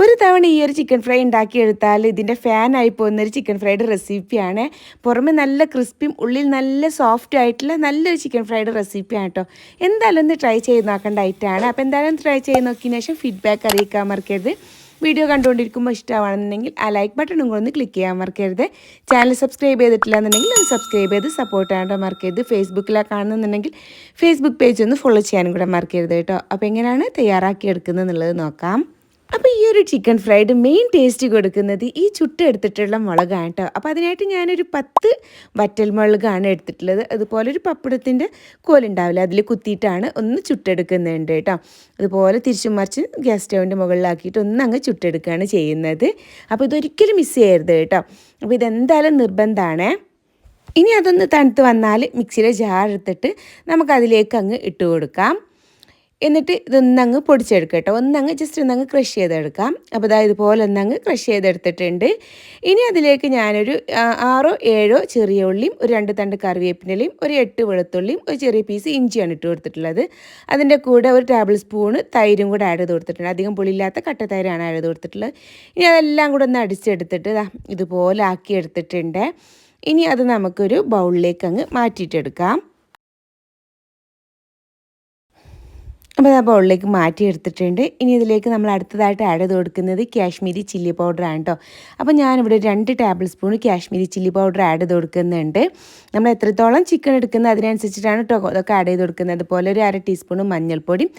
ഒരു തവണ ഈ ഒരു ചിക്കൻ ഫ്രൈ ഉണ്ടാക്കിയെടുത്താൽ ഇതിന്റെ ഫാനായി പോകുന്നൊരു ചിക്കൻ ഫ്രൈഡ് റെസിപ്പിയാണ് പുറമെ നല്ല ക്രിസ്പിയും ഉള്ളിൽ നല്ല സോഫ്റ്റ് ആയിട്ടുള്ള നല്ലൊരു ചിക്കൻ ഫ്രൈഡ് റെസിപ്പിയാണ് കേട്ടോ എന്തായാലും ഒന്ന് ട്രൈ ചെയ്ത് നോക്കേണ്ട ഐറ്റമാണ് അപ്പോൾ എന്തായാലും ട്രൈ ചെയ്ത് നോക്കിയതിന് ശേഷം ഫീഡ്ബാക്ക് അറിയിക്കാൻ മറക്കരുത്. വീഡിയോ കണ്ടുകൊണ്ടിരിക്കുമ്പോൾ ഇഷ്ടമാണെന്നുണ്ടെങ്കിൽ ആ ലൈക്ക് ബട്ടണും കൂടെ ഒന്ന് ക്ലിക്ക് ചെയ്യാൻ മറക്കരുത്. ചാനൽ സബ്സ്ക്രൈബ് ചെയ്തിട്ടില്ല എന്നുണ്ടെങ്കിൽ ഒന്ന് സബ്സ്ക്രൈബ് ചെയ്ത് സപ്പോർട്ട് ചെയ്യാൻ മറക്കരുത്. ഫേസ്ബുക്കിലാണ് കാണുന്നുണ്ടെങ്കിൽ ഫേസ്ബുക്ക് പേജ് ഒന്ന് ഫോളോ ചെയ്യാനും കൂടെ മറക്കരുത് കേട്ടോ അപ്പോൾ എങ്ങനെയാണ് തയ്യാറാക്കി എടുക്കുന്നത് എന്നുള്ളത് നോക്കാം. അപ്പോൾ ഈ ഒരു ചിക്കൻ ഫ്രൈഡ് മെയിൻ ടേസ്റ്റ് കൊടുക്കുന്നത് ഈ ചുട്ടെടുത്തിട്ടുള്ള മുളകാണ് കേട്ടോ. അപ്പോൾ അതിനായിട്ട് ഞാനൊരു പത്ത് വറ്റൽ മുളകാണ് എടുത്തിട്ടുള്ളത്. അതുപോലെ ഒരു പപ്പടത്തിന്റെ കോലുണ്ടാവില്ല അതിൽ കുത്തിയിട്ടാണ് ഒന്ന് ചുട്ടെടുക്കുന്നുണ്ട് കേട്ടോ. അതുപോലെ തിരിച്ചും മറിച്ച് ഗ്യാസ് സ്റ്റൗവിന്റെ മുകളിലാക്കിയിട്ട് ഒന്ന് അങ്ങ് ചുട്ടെടുക്കുകയാണ് ചെയ്യുന്നത്. അപ്പോൾ ഇതൊരിക്കലും മിസ് ചെയ്യരുത് കേട്ടോ. അപ്പോൾ ഇതെന്തായാലും നിർബന്ധമാണ്. ഇനി അതൊന്ന് തണുത്ത് വന്നാൽ മിക്സിയിലെ ജാർ എടുത്തിട്ട് നമുക്കതിലേക്ക് അങ്ങ് ഇട്ട് കൊടുക്കാം. എന്നിട്ട് ഇതൊന്നങ്ങ് പൊടിച്ചെടുക്കുക കേട്ടോ. ഒന്നങ്ങ് ജസ്റ്റ് ഒന്നങ്ങ് ക്രഷ് ചെയ്തെടുക്കാം. അപ്പോൾ അതായത് ഇതുപോലെ ഒന്നങ്ങ് ക്രഷ് ചെയ്തെടുത്തിട്ടുണ്ട്. ഇനി അതിലേക്ക് ഞാനൊരു ആറോ ഏഴോ ചെറിയ ഉള്ളിയും ഒരു രണ്ട് തണ്ട് കറിവേപ്പിന്റെലയും ഒരു എട്ട് വെളുത്തുള്ളിയും ഒരു ചെറിയ പീസ് ഇഞ്ചിയാണ് ഇട്ട് കൊടുത്തിട്ടുള്ളത്. അതിന്റെ കൂടെ ഒരു ടേബിൾ സ്പൂണ് തൈരും കൂടെ ആഡ് ചെയ്ത് കൊടുത്തിട്ടുണ്ട്. അധികം പുളിയില്ലാത്ത കട്ട തൈരാണ് ആഡ് ചെയ്ത് കൊടുത്തിട്ടുള്ളത്. ഇനി അതെല്ലാം കൂടെ ഒന്ന് അടിച്ചെടുത്തിട്ട് ഇതുപോലെ ആക്കി എടുത്തിട്ടുണ്ട് ഇനി അത് നമുക്കൊരു ബൗളിലേക്ക് അങ്ങ് മാറ്റിയിട്ടെടുക്കാം. അപ്പോൾ ആ ബൗളിലേക്ക് മാറ്റി എടുത്തിട്ടുണ്ട്. ഇനി ഇതിലേക്ക് നമ്മൾ അടുത്തതായിട്ട് ആഡ് ചെയ്ത് കൊടുക്കുന്നത് കാശ്മീരി ചില്ലി പൗഡർ ആണ് കേട്ടോ അപ്പോൾ ഞാനിവിടെ രണ്ട് tablespoon Kashmiri chilli powder add ചെയ്ത് കൊടുക്കുന്നുണ്ട്. നമ്മൾ എത്രത്തോളം ചിക്കൻ എടുക്കുന്നത് അതിനനുസരിച്ചിട്ടാണ് കേട്ടോ അതൊക്കെ ആഡ് ചെയ്ത് കൊടുക്കുന്നത്. അതുപോലെ ഒരു അര ടീസ്പൂൺ മഞ്ഞൾപ്പൊടിയും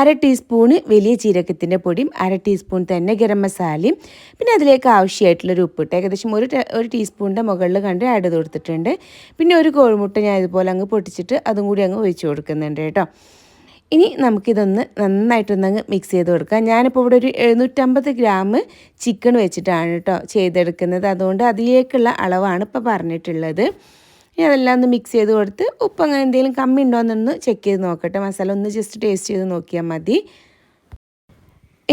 അര ടീസ്പൂണ് വലിയ ജീരകത്തിന്റെ പൊടിയും അര ടീസ്പൂൺ തന്നെ ഗരം മസാലയും. പിന്നെ അതിലേക്ക് ആവശ്യമായിട്ടുള്ളൊരു ഉപ്പിട്ട് ഏകദേശം ഒരു ഒരു ടീസ്പൂണിന്റെ മുകളിൽ കണ്ട് ആഡ് ചെയ്ത് കൊടുത്തിട്ടുണ്ട്. പിന്നെ ഒരു കോഴിമുട്ട ഞാൻ ഇതുപോലെ അങ്ങ് പൊട്ടിച്ചിട്ട് അതും കൂടി അങ്ങ് ഒഴിച്ചു കൊടുക്കുന്നുണ്ട് കേട്ടോ. ഇനി നമുക്കിതൊന്ന് നന്നായിട്ടൊന്നങ്ങ് മിക്സ് ചെയ്ത് കൊടുക്കാം. ഞാനിപ്പോൾ ഇവിടെ ഒരു എഴുന്നൂറ്റമ്പത് ഗ്രാം ചിക്കൻ വെച്ചിട്ടാണ് കേട്ടോ ചെയ്തെടുക്കുന്നത്. അതുകൊണ്ട് അതിലേക്കുള്ള അളവാണ് ഇപ്പോൾ പറഞ്ഞിട്ടുള്ളത്. ഇനി അതെല്ലാം ഒന്ന് മിക്സ് ചെയ്ത് കൊടുത്ത് ഉപ്പ് അങ്ങനെ എന്തെങ്കിലും കമ്മി ഉണ്ടോ എന്നൊന്ന് ചെക്ക് ചെയ്ത് നോക്കട്ടെ. മസാല ഒന്ന് ജസ്റ്റ് ടേസ്റ്റ് ചെയ്ത് നോക്കിയാൽ മതി.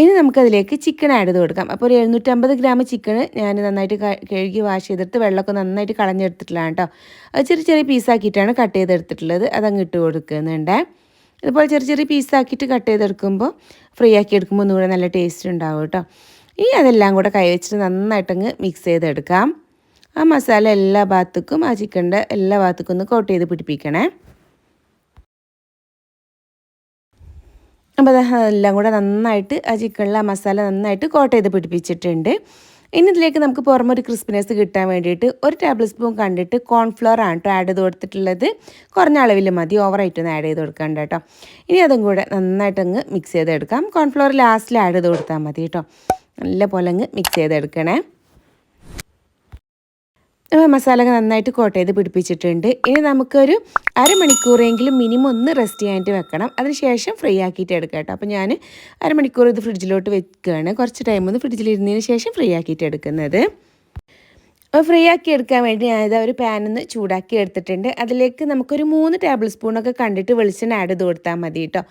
ഇനി നമുക്കതിലേക്ക് ചിക്കൻ ആഡ് ചെയ്ത് കൊടുക്കാം. അപ്പോൾ ഒരു എഴുന്നൂറ്റമ്പത് ഗ്രാം ചിക്കൻ ഞാൻ നന്നായിട്ട് കഴുകി വാഷ് ചെയ്തെടുത്ത് വെള്ളമൊക്കെ നന്നായിട്ട് കളഞ്ഞെടുത്തിട്ടുള്ളതാണ് കേട്ടോ അത് ചെറിയ ചെറിയ പീസാക്കിയിട്ടാണ് കട്ട് ചെയ്തെടുത്തിട്ടുള്ളത്. അതങ്ങ് ഇട്ട് കൊടുക്കുന്നുണ്ട്. ഇതുപോലെ ചെറിയ ചെറിയ പീസാക്കിയിട്ട് കട്ട് ചെയ്തെടുക്കുമ്പോൾ ഫ്രീ ആക്കി എടുക്കുമ്പോൾ ഒന്നുകൂടെ നല്ല ടേസ്റ്റ് ഉണ്ടാവും കേട്ടോ. ഈ അതെല്ലാം കൂടെ കൈവച്ചിട്ട് നന്നായിട്ടങ്ങ് മിക്സ് ചെയ്തെടുക്കാം. ആ മസാല എല്ലാ ഭാഗത്തേക്കും ആ ചിക്കന്റെ എല്ലാ ഭാഗത്തേക്കും ഒന്ന് കോട്ട് ചെയ്ത് പിടിപ്പിക്കണേ. അപ്പോൾ അതെല്ലാം കൂടെ നന്നായിട്ട് ആ ചിക്കനിലെ ആ മസാല നന്നായിട്ട് കോട്ട് ചെയ്ത് പിടിപ്പിച്ചിട്ടുണ്ട്. ഇനി ഇതിലേക്ക് നമുക്ക് പുറമെ ഒരു ക്രിസ്പിനെസ് കിട്ടാൻ വേണ്ടിയിട്ട് ഒരു ടേബിൾ സ്പൂൺ കണ്ടിട്ട് കോൺഫ്ലവർ ആണ് കേട്ടോ ആഡ് ചെയ്ത് കൊടുത്തിട്ടുള്ളത്. കുറഞ്ഞ അളവിൽ മതി. ഓവറായിട്ടൊന്നും ആഡ് ചെയ്ത് കൊടുക്കണ്ട കേട്ടോ ഇനി അതും കൂടെ നന്നായിട്ട് അങ്ങ് മിക്സ് ചെയ്തെടുക്കാം. കോൺഫ്ലവർ ലാസ്റ്റിൽ ആഡ് ചെയ്ത് കൊടുത്താൽ മതി കേട്ടോ നല്ല പോലെ അങ്ങ് മിക്സ് ചെയ്തെടുക്കണേ. മസാലകൾ നന്നായിട്ട് കോട്ട് ചെയ്ത് പിടിപ്പിച്ചിട്ടുണ്ട്. ഇനി നമുക്കൊരു അരമണിക്കൂറെങ്കിലും മിനിമം ഒന്ന് റെസ്റ്റ് ചെയ്യാനായിട്ട് വെക്കണം. അതിനുശേഷം ഫ്രൈ ആക്കിയിട്ട് എടുക്കാം കേട്ടോ. അപ്പോൾ ഞാൻ അരമണിക്കൂർ ഇത് ഫ്രിഡ്ജിലോട്ട് വെക്കുകയാണ് കുറച്ച് ടൈം ഒന്ന് ഫ്രിഡ്ജിൽ ഇരുന്നതിന് ശേഷം ഫ്രൈ ആക്കിയിട്ട് എടുക്കുന്നത്. അപ്പോൾ ഫ്രീ ആക്കി എടുക്കാൻ വേണ്ടി ഞാനിത് ഒരു പാനിൽ ചൂടാക്കി എടുത്തിട്ടുണ്ട്. അതിലേക്ക് നമുക്കൊരു മൂന്ന് ടേബിൾ സ്പൂണൊക്കെ കണ്ടിട്ട് വെളിച്ചെണ്ണ ആഡ് ചെയ്ത് കൊടുത്താൽ മതി കേട്ടോ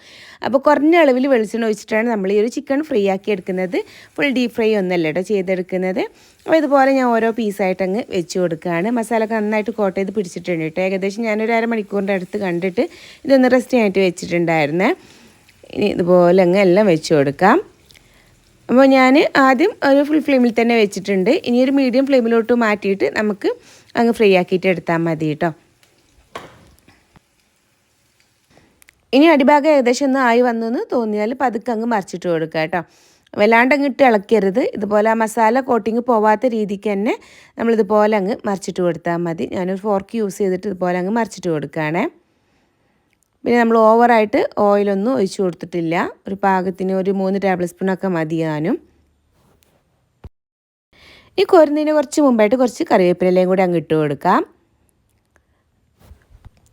അപ്പോൾ കുറഞ്ഞ അളവിൽ വെളിച്ചെണ്ണ ഒഴിച്ചിട്ടാണ് നമ്മൾ ഈ ഒരു ചിക്കൻ ഫ്രീ ആക്കി എടുക്കുന്നത്. ഫുൾ ഡീപ് ഫ്രൈ ഒന്നല്ല കേട്ടോ ചെയ്തെടുക്കുന്നത്. അപ്പോൾ ഇതുപോലെ ഞാൻ ഓരോ പീസായിട്ട് അങ്ങ് വെച്ച് കൊടുക്കുകയാണ്. മസാല ഒക്കെ നന്നായിട്ട് കോട്ട് ചെയ്ത് പിടിച്ചിട്ടുണ്ട് കേട്ടോ ഏകദേശം ഞാനൊരു അരമണിക്കൂറിന്റെ അടുത്ത് കണ്ടിട്ട് ഇതൊന്ന് റെസ്റ്റ് ചെയ്യാനായിട്ട് വെച്ചിട്ടുണ്ടായിരുന്നേ. ഇനി ഇതുപോലെ അങ്ങ് എല്ലാം വെച്ച് കൊടുക്കാം. അപ്പോൾ ഞാൻ ആദ്യം ഒരു ഫുൾ ഫ്ലെയിമിൽ തന്നെ വെച്ചിട്ടുണ്ട്. ഇനി ഒരു മീഡിയം ഫ്ലെയിമിലോട്ട് മാറ്റിയിട്ട് നമുക്ക് അങ്ങ് ഫ്രൈ ആക്കിയിട്ട് എടുത്താൽ മതി കേട്ടോ ഇനി അടിഭാഗം ഏകദേശം ഒന്ന് ആയി വന്നു എന്ന് തോന്നിയാൽ പതുക്കെ അങ്ങ് മറിച്ചിട്ട് കൊടുക്കുക കേട്ടോ വല്ലാണ്ട് അങ്ങ് ഇട്ട് ഇളക്കരുത്. ഇതുപോലെ ആ മസാല കോട്ടിങ് പോവാത്ത രീതിക്ക് തന്നെ നമ്മളിതുപോലെ അങ്ങ് മറിച്ചിട്ട് കൊടുത്താൽ മതി. ഞാനൊരു ഫോർക്ക് യൂസ് ചെയ്തിട്ട് ഇതുപോലെ അങ്ങ് മറിച്ചിട്ട് കൊടുക്കുകയാണേ പിന്നെ നമ്മൾ ഓവറായിട്ട് ഓയിലൊന്നും ഒഴിച്ചു കൊടുത്തിട്ടില്ല. ഒരു പാകത്തിന് ഒരു മൂന്ന് ടേബിൾ സ്പൂണൊക്കെ മതിയാനും ഈ കോരുന്നതിന് കുറച്ച് മുമ്പായിട്ട് കുറച്ച് കറിവേപ്പിലയും കൂടി അങ്ങ് ഇട്ട് കൊടുക്കാം.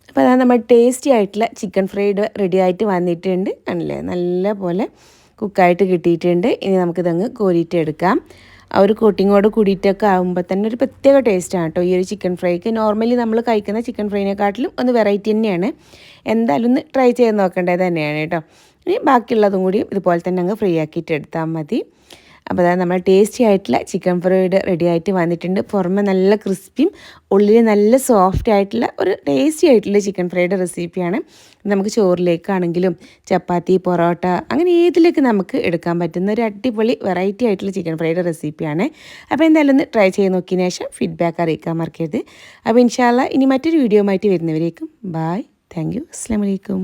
അപ്പോൾ അതാണ് നമ്മൾ ടേസ്റ്റി ആയിട്ടുള്ള ചിക്കൻ ഫ്രൈഡ് റെഡി ആയിട്ട് വന്നിട്ടുണ്ട്. ആണല്ലേ നല്ല പോലെ കുക്കായിട്ട് കിട്ടിയിട്ടുണ്ട്. ഇനി നമുക്കിതങ്ങ് കോരിയിട്ട് എടുക്കാം. ആ ഒരു കോട്ടിങ്ങോട് കൂടിയിട്ടൊക്കെ ആകുമ്പോൾ തന്നെ ഒരു പ്രത്യേക ടേസ്റ്റാണ് കേട്ടോ ഈ ഒരു ചിക്കൻ ഫ്രൈക്ക് നോർമലി നമ്മൾ കഴിക്കുന്ന ചിക്കൻ ഫ്രൈനെക്കാട്ടിലും ഒന്ന് വെറൈറ്റി തന്നെയാണ്. എന്തായാലും ഒന്ന് ട്രൈ ചെയ്ത് നോക്കേണ്ടത് തന്നെയാണ് കേട്ടോ ഇനി ബാക്കിയുള്ളതും കൂടി ഇതുപോലെ തന്നെ അങ്ങ് ഫ്രീ ആക്കിയിട്ട് എടുത്താൽ മതി. അപ്പോൾ അതായത് നമ്മൾ ടേസ്റ്റി ആയിട്ടുള്ള ചിക്കൻ ഫ്രൈഡ് റെഡി ആയിട്ട് വന്നിട്ടുണ്ട്. പുറമെ നല്ല ക്രിസ്പിയും ഉള്ളിൽ നല്ല സോഫ്റ്റ് ആയിട്ടുള്ള ഒരു ടേസ്റ്റി ആയിട്ടുള്ള ചിക്കൻ ഫ്രൈഡ് റെസിപ്പിയാണ് നമുക്ക് ചോറിലേക്കാണെങ്കിലും ചപ്പാത്തി പൊറോട്ട അങ്ങനെ ഏതിലേക്ക് നമുക്ക് എടുക്കാൻ പറ്റുന്ന ഒരു അടിപൊളി വെറൈറ്റി ആയിട്ടുള്ള ചിക്കൻ ഫ്രൈഡ് റെസിപ്പിയാണ് അപ്പോൾ എന്തായാലും ഒന്ന് ട്രൈ ചെയ്ത് നോക്കിയതിന് ശേഷം ഫീഡ്ബാക്ക് അറിയിക്കാൻ മറക്കരുത്. അപ്പോൾ ഇൻഷാല്ല ഇനി മറ്റൊരു വീഡിയോ ആയിട്ട് വരുന്നവരേക്കും. ബായ് താങ്ക് യു അസ്സാം വലൈക്കും